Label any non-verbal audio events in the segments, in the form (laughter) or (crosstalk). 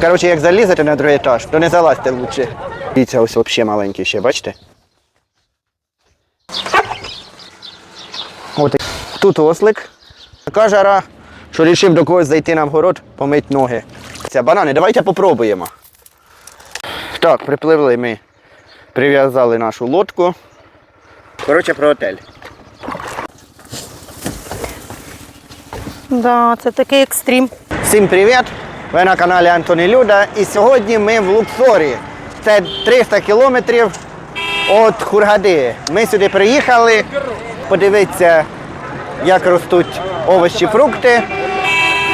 Коротше, як залізете на другий етаж, то не залазьте лучше. Дивіться, ось взагалі маленький ще, бачите? От тут ослик. Така жара, що вирішив до когось зайти на вгород, помить ноги. Це банани, давайте попробуємо. Так, припливли ми, прив'язали нашу лодку. Коротше, про отель. Да, це такий екстрім. Всім привіт! Ви на каналі Антоні Люда. І сьогодні ми в Луксорі. Це 300 кілометрів від Хургади. Ми сюди приїхали подивитися, як ростуть овочі, фрукти.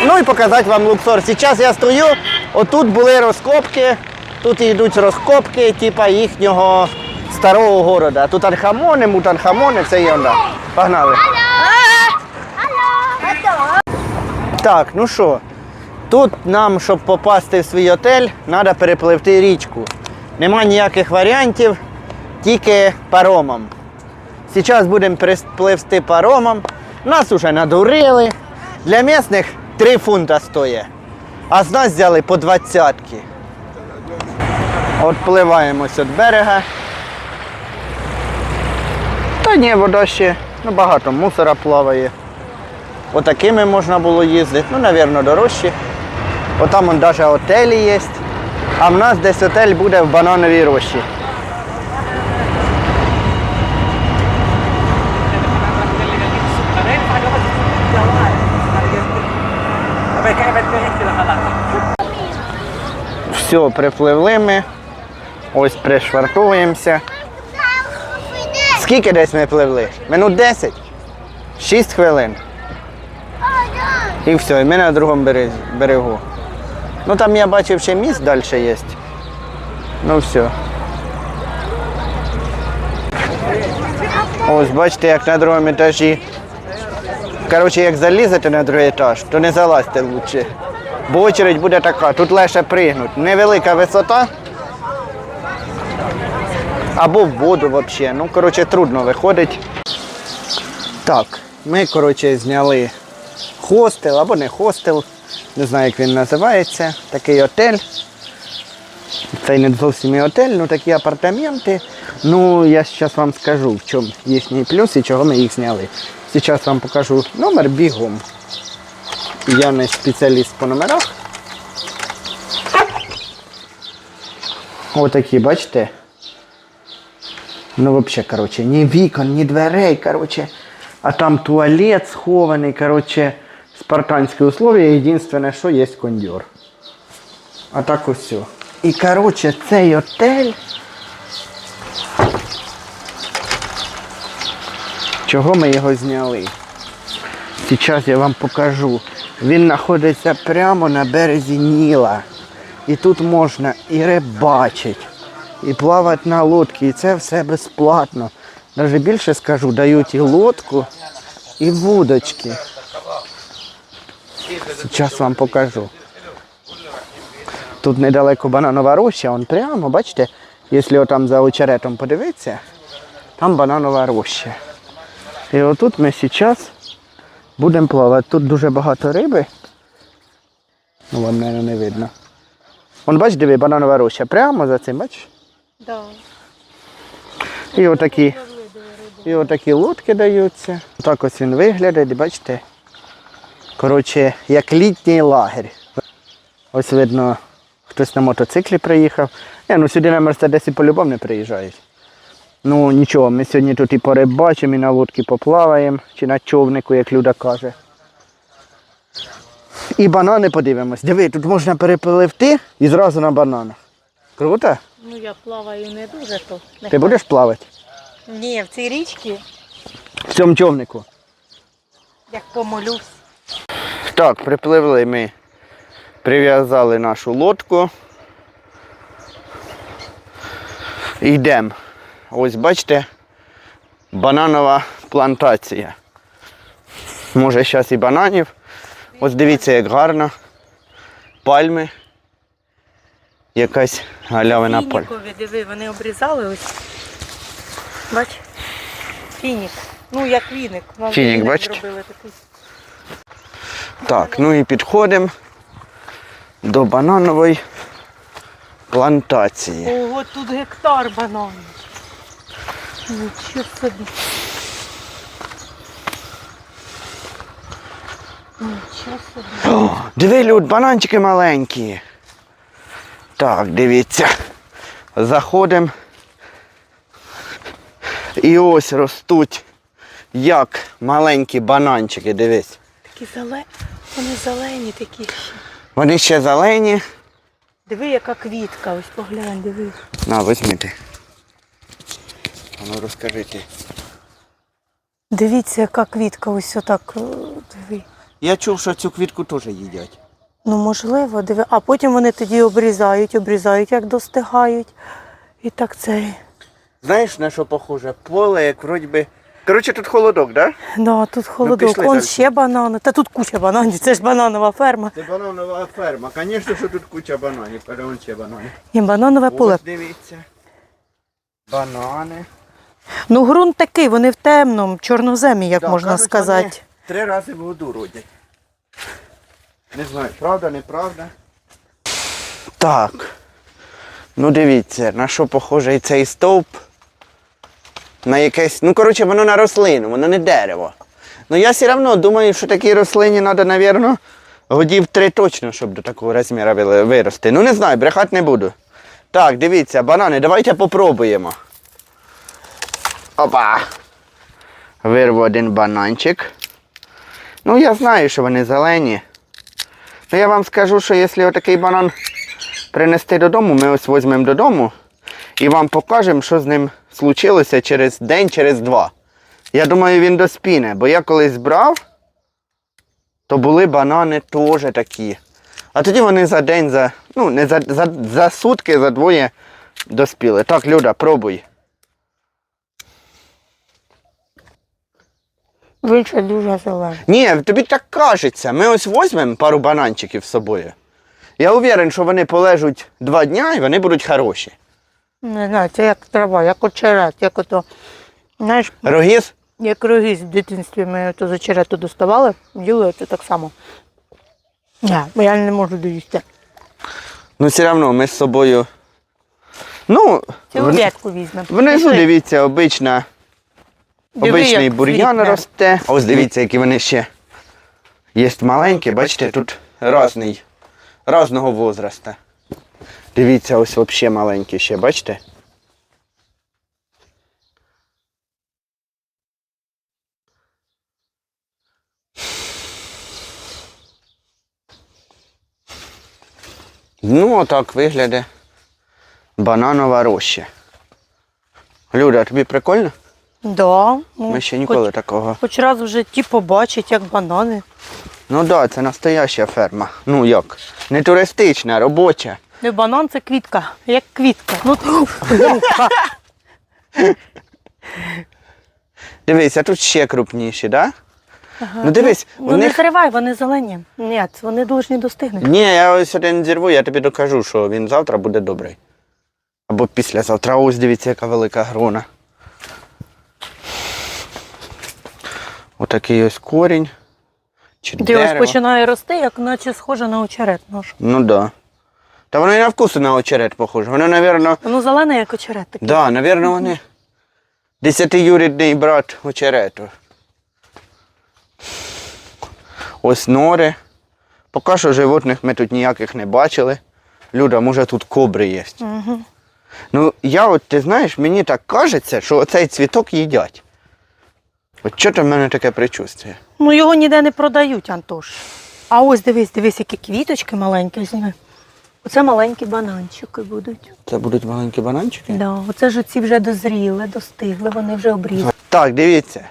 Ну і показати вам Луксор. Зараз я стою, отут були розкопки, тут йдуть розкопки, типа їхнього старого города. Тут архамони, мутанхамони, все є. Погнали. Так, ну що, тут нам, щоб попасти в свій отель, треба перепливти річку. Нема ніяких варіантів, тільки паромом. Зараз будемо перепливти паромом. Нас уже надурили. Для місних 3 фунта стоїть. А з нас взяли по двадцятки. Отпливаємось від берега. Та ні, вода ще. Ну, багато мусора плаває. Отакими можна було їздити, ну, мабуть, дорожчі. Отам он навіть отелі є. А в нас десь отель буде в банановій рощі. Все, припливли ми. Ось пришвартовуємося. Скільки десь ми пливли? Минут 10? 6 хвилин. І все, і ми на другому берегу. Ну там я бачив ще міст далі є. Ну все. Ось бачите, як на другому етажі. Коротше, як залізете на другий етаж, то не залазьте лучше. Бо очередь буде така, тут легше пригнути. Невелика висота. Або в воду взагалі. Ну, коротше, трудно виходить. Так, ми, коротше, зняли хостел або не хостел, не знаю, як він називається, такий отель. Це не зовсім і отель, ну такі апартаменти. Ну, я зараз вам скажу, в чому їхній плюс і чого ми їх зняли. Зараз вам покажу номер бігом. Я не спеціаліст по номерах. Отакі, бачите? Ну, взагалі, коротше, ні вікон, ні дверей, коротше. А там туалет схований, коротше, спартанські условия. Єдине, що є кондьор. А так ось все. І, коротше, цей отель. Чого ми його зняли? Зараз я вам покажу. Він знаходиться прямо на березі Ніла. І тут можна і рибачити, і плавати на лодці. І це все безплатно. Навіть більше скажу, дають і лодку, і вудочки. Зараз вам покажу. Тут недалеко бананова роща, он прямо, бачите, якщо там за очеретом подивитися, там бананова роща. І отут ми зараз будемо плавати. Тут дуже багато риби. Ну, вам, мабуть, не видно. Вон, бачиш, диви, бананова роща. Прямо за цим, бачиш? Да. І отакі, і отакі лодки даються. Так ось він виглядає, бачите? Коротше, як літній лагерь. Ось видно, хтось на мотоциклі приїхав. Не, ну сюди на Мерседесі по-любому не приїжджають. Ну нічого, ми сьогодні тут і порибачимо, і на лодці поплаваємо, чи на човнику, як Люда каже. І банани подивимось. Диви, тут можна перепливти і зразу на бананах. Круто? Ну я плаваю не дуже то. Ти будеш плавати? Ні, в цій річці, В цьому човнику. як помолюсь. Так, припливли ми, прив'язали нашу лодку. Йдемо. Ось бачите, бананова плантація. Може зараз і бананів. Ось дивіться, як гарно. Пальми. Якась галявина пальм. Фінікові, диви, вони обрізали ось. Бач? Фінік. Ну, як віник. Фінік, бачите? такий. Так, ну і підходимо. до бананової плантації. Ого, тут гектар бананів. Нічого собі. Нічого собі. О, диви, люд, бананчики маленькі. Так, дивіться. Заходимо. І ось ростуть як маленькі бананчики, дивись. Такі зелені. Вони зелені такі ще. Вони ще зелені. Диви, яка квітка, ось поглянь, диви. На. А ну розкажи ти. Дивіться, яка квітка, ось отак. е, Диви. Я чув, що цю квітку теж їдять. Ну, можливо, диви. А потім вони тоді обрізають, обрізають, як достигають. І так це. Знаєш, на що похоже? Поле, як вроді би. Коротше, тут холодок, так? Да? Да, тут холодок. Вон далі. ще банани. Та тут куча бананів, це ж бананова ферма. Це бананова ферма. Звісно, що тут куча бананів, перевон ще бананів. І бананове поле. Ось дивіться. Банани. Ну, ґрунт такий, вони в темному, чорноземі, як Да, можна кажуть, сказати. вони Три рази в году родять. Не знаю, правда, неправда. Так. Ну дивіться, на що похожий цей стовп. На якесь. Ну, коротше, воно на рослину, воно не дерево. Ну я все одно думаю, що такій рослині треба, мабуть, годів три точно, щоб до такого розміру вирости. Ну не знаю, брехати не буду. Так, дивіться, банани, давайте попробуємо. Опа! Вирву один бананчик. Ну, я знаю, що вони зелені. Ну, я вам скажу, що якщо отакий банан принести додому, ми ось візьмемо додому і вам покажемо, що з ним случилося через день, через два. Я думаю, він доспіне, бо я колись брав, то були банани теж такі. А тоді вони за день, за, ну, не за, за, за сутки, за двоє доспіли. Так, Люда, пробуй. Ще дуже зелений. Ні, тобі так кажеться. Ми ось візьмемо пару бананчиків з собою. Я уверен, що вони полежуть два дня і вони будуть хороші. Не знаю, це як трава, як очерет, як ото. Знаєш, Рогіз? як рогіз в дитинстві ми ото з очерету доставали, їли це так само. Ні, бо я не можу доїсти. Ну, все одно ми з собою. Ну, Цілу вн- ветку візьмемо. внизу, Пішли. дивіться, обична, Диви, обичний як бур'ян цвітне. росте. А ось дивіться, які вони ще є маленькі, бачите, тут різний, різного возрасту. Дивіться, ось взагалі маленькі ще, бачите? Ну, отак виглядає бананова роща. Люда, тобі прикольно? Да, ну, Ми ще ніколи Хоч, такого. хоч раз в житті побачить, як банани. Ну так, да, це настояща ферма. Ну як? Не туристична, робоча. Не банан це квітка, як квітка. Ну, (laughs) Дивись, а тут ще крупніші, так? Да? Ну дивись, у ну не них. зривай, вони зелені. Ні, вони повинні достигнути. Ні, я ось один зірву, я тобі докажу, що він завтра буде добрий. Або післязавтра. Ось дивіться, яка велика грона. Отакий ось корінь. Чи Де ось починає рости, як наче схоже на очерет. наш. Ну так. Да. Та воно і на вкус на очерет похоже. Воно, напевно, Воно зелене, як очерет такий. Да, напевно, вони десятиюрідний брат очерету. Ось нори. Поки що животних ми тут ніяких не бачили. Люда, може тут кобри є. Угу. Ну, я от, ти знаєш, мені так кажеться, що оцей цвіток їдять. От що то в мене таке причувствує? Ну його ніде не продають, Антош. А ось дивись, дивись, які квіточки маленькі. Зніми. Оце маленькі бананчики будуть. Це будуть маленькі бананчики? Да, оце ж ці вже дозріли, достигли, вони вже обрізали. Так, дивіться.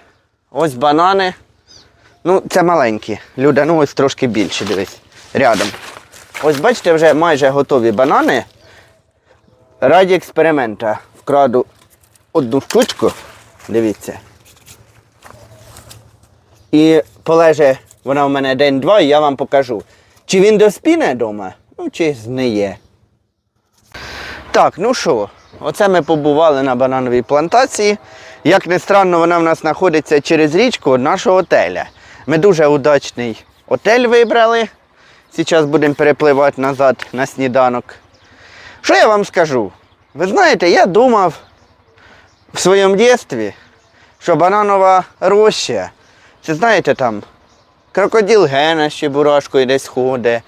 Ось банани. Ну, це маленькі. Люда, ну ось трошки більші, дивись. Рядом. Ось бачите, вже майже готові банани. Раді експеримента вкраду одну штучку. Дивіться. І полеже вона в мене день-два, і я вам покажу. Чи він доспіне вдома, ну чи зниє. Так, ну що, оце ми побували на банановій плантації. Як не странно, вона в нас знаходиться через річку нашого отеля. Ми дуже удачний отель вибрали. Зараз будемо перепливати назад на сніданок. Що я вам скажу? Ви знаєте, я думав в своєму дитинстві, що бананова роща, це знаєте там, крокодил Гена з чебурашкою десь ходить,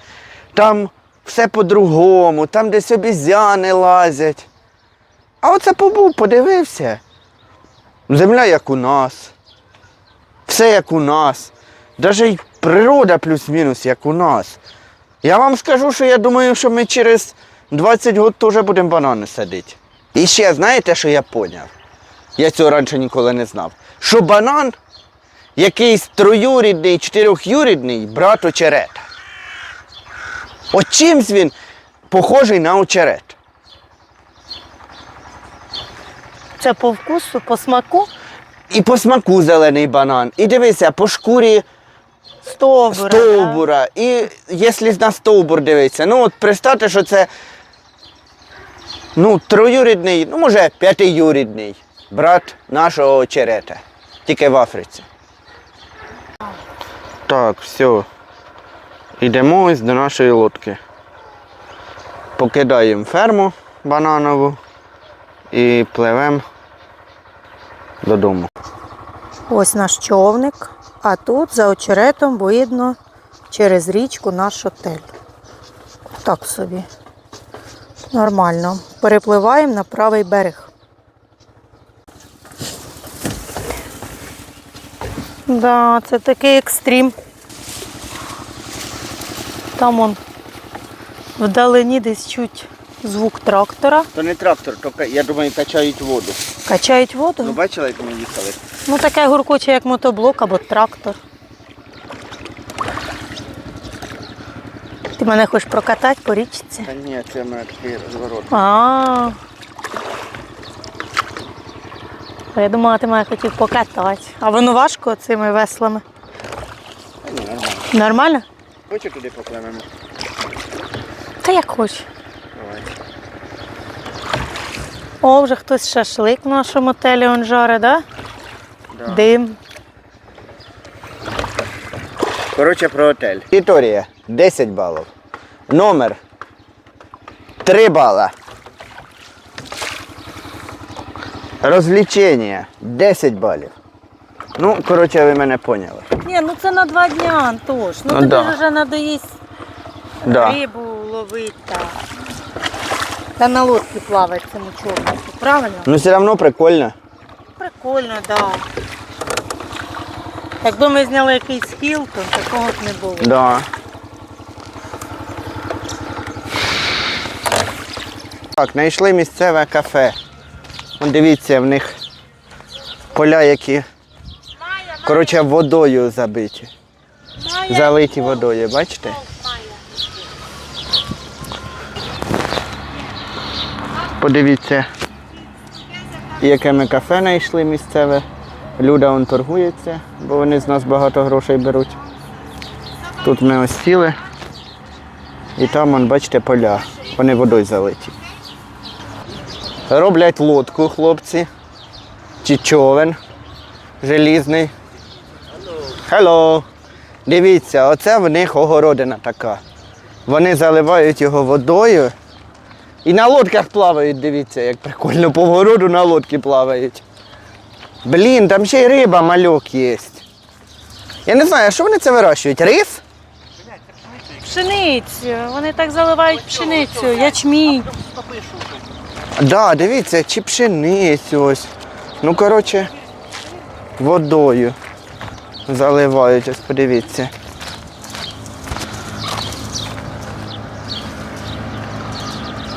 там все по-другому, там десь обізяни лазять. А оце побув, подивився. Земля як у нас. Все як у нас. Навіть й природа плюс-мінус як у нас. Я вам скажу, що я думаю, що ми через 20 років теж будемо банани садити. І ще знаєте, що я поняв? Я цього раніше ніколи не знав. Що банан якийсь троюрідний, чотирьохюрідний брат очерета. От чимсь він похожий на очерет. Це по вкусу, по смаку І по смаку зелений банан. І дивися, по шкурі стовбура. стовбура. І якщо на стовбур дивитися, ну от представте, що це ну, троюрідний, ну може п'ятиюрідний брат нашого очерета. Тільки в Африці. Так, все. Йдемо ось до нашої лодки. Покидаємо ферму бананову і пливемо додому. Ось наш човник, а тут за очеретом видно через річку наш отель. Так собі. Нормально. Перепливаємо на правий берег. Да, це такий екстрім. Там он вдалині десь чуть звук трактора. То не трактор, то я думаю, качають воду. Качають воду. Ну бачили, як ми їхали? Ну, таке гуркоче, як мотоблок або трактор. Ти мене хочеш прокатати по річці? Та ні, це ми такий розворот. А. Я думала, ти мене хотів покатати. А воно важко цими веслами. Та ні, нормально. Нормально? Хоче туди попливемо? Та як хочеш. Давай. О, вже хтось шашлик в нашому отелі он жарить, да? Да. Дим. Коротше, про отель. Історія 10 балів. Номер 3 бала. Розвлічення 10 балів. Ну, коротше, ви мене поняли. Ні, ну це на два дня, Антош. Ну, Ну, тобі да. ж вже надоїсть Да. рибу ловити. Та. та на лодці плавати цьому човнику, правильно? Ну, все одно прикольно. Прикольно, так. Да. Якби ми зняли якийсь Хілтон, такого б не було. Да. Так, знайшли місцеве кафе. Вон дивіться, в них поля, які коротше, водою забиті. Залиті водою, бачите? Подивіться, яке ми кафе знайшли місцеве. Люда он торгується, бо вони з нас багато грошей беруть. Тут ми ось сіли. І там, он, бачите, поля. Вони водою залиті. Роблять лодку хлопці. Чи човен желізний. Hello. Дивіться, оце в них огородина така. Вони заливають його водою. І на лодках плавають, дивіться, як прикольно по городу на лодці плавають. Блін, там ще й риба мальок є. Я не знаю, що вони це вирощують? Рис? Пшеницю. Вони так заливають пшеницю, ячмінь. Да, дивіться, чи пшеницю ось. Ну, коротше, водою заливають, ось подивіться.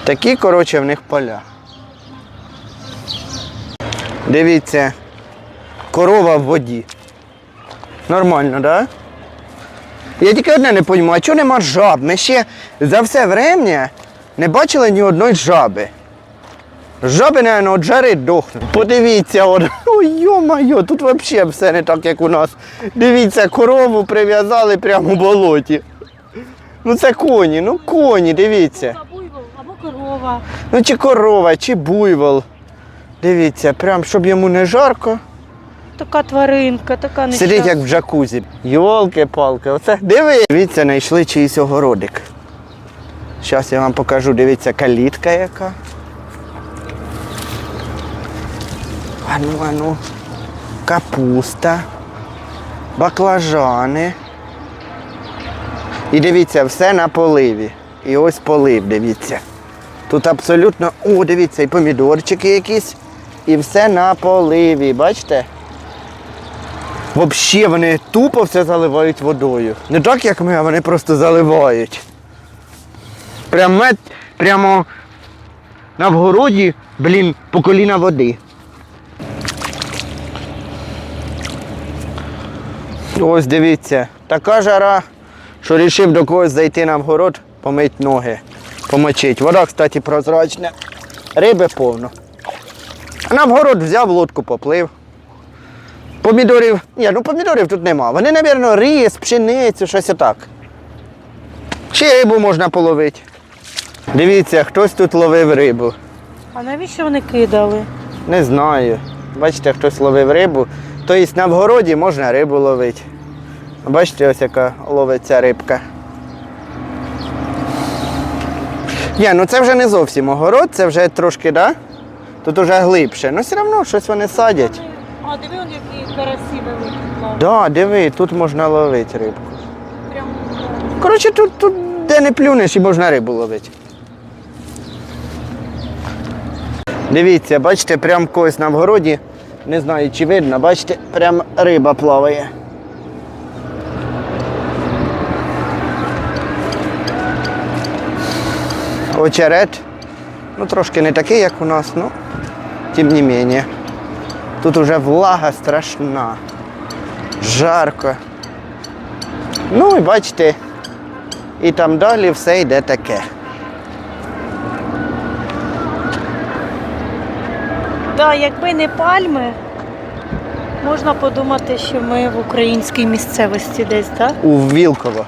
Такі, коротше, в них поля. Дивіться, корова в воді. Нормально, так? Да? Я тільки одне не розумію, а чого нема жаб? Ми ще за все врем'я не бачили ні одної жаби. Жаби, наверное, от жари дохнуть. Подивіться, от. (laughs) Ой, йо-моє, тут взагалі все не так, як у нас. Дивіться, корову прив'язали прямо у болоті. Ну це коні, ну коні, дивіться. Буйвол або корова. Ну чи корова, чи буйвол. Дивіться, прям щоб йому не жарко, така тваринка, така нещасна. Сидить як в джакузі. Йолки-палки, оце диви. Дивіться, знайшли чийсь огородик. Зараз я вам покажу, дивіться, калітка яка. Ану, ану. Капуста, баклажани. І дивіться, все на поливі. І ось полив, дивіться. Тут абсолютно. О, дивіться, і помідорчики якісь. І все на поливі, бачите? Взагалі вони тупо все заливають водою. Не так, як ми, а вони просто заливають. Прям мед, прямо на вгороді, блін, по коліна води. Ось дивіться, така жара, що вирішив до когось зайти на вгород, помить ноги, помочить. Вода, кстати, прозрачна. Риби повно. А на вгород взяв лодку, поплив. Помідорів. Ні, ну помідорів тут нема. Вони, мабуть, рис, пшеницю, щось отак. Ще рибу можна половити. Дивіться, хтось тут ловив рибу. А навіщо вони кидали? Не знаю. Бачите, хтось ловив рибу. Тобто на вгороді можна рибу ловити. Бачите, ось яка ловиться рибка. Ні, ну це вже не зовсім огород, це вже трошки, да? Тут уже глибше. Ну все одно щось вони садять. А диви, он які карасі великі. Да, диви, тут можна ловити рибку. Прямо. Коротше, тут, тут де не плюнеш і можна рибу ловити. Дивіться, бачите, прямо когось на вгороді, не знаю чи видно, бачите, прям риба плаває. Очерет. Ну, трошки не такий, як у нас, ну, тим не менее. Тут уже влага страшна. Жарко. Ну і бачите, і там далі все йде таке. Да, якби не пальми, можна подумати, що ми в українській місцевості десь, так? У Вілково.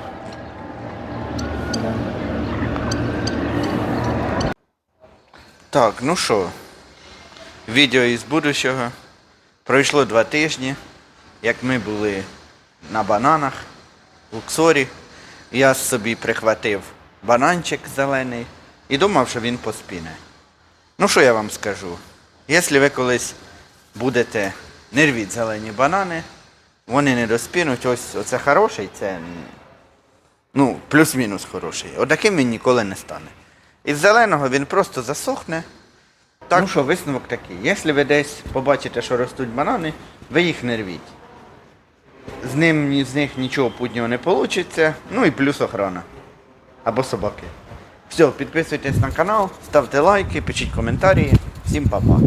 Так, ну що, відео із будущого. Пройшло два тижні, як ми були на бананах в Луксорі. Я собі прихватив бананчик зелений і думав, що він поспіне. Ну що я вам скажу? Якщо ви колись будете не рвіть зелені банани, вони не доспінуть, ось оце хороший, це ну, плюс-мінус хороший. Отаким він ніколи не стане. Із зеленого він просто засохне. Так. Ну що, висновок такий. Якщо ви десь побачите, що ростуть банани, ви їх не рвіть. З ним з них нічого путнього не вийде. Ну і плюс охрана. Або собаки. Все, підписуйтесь на канал, ставте лайки, пишіть коментарі. Всім па-па.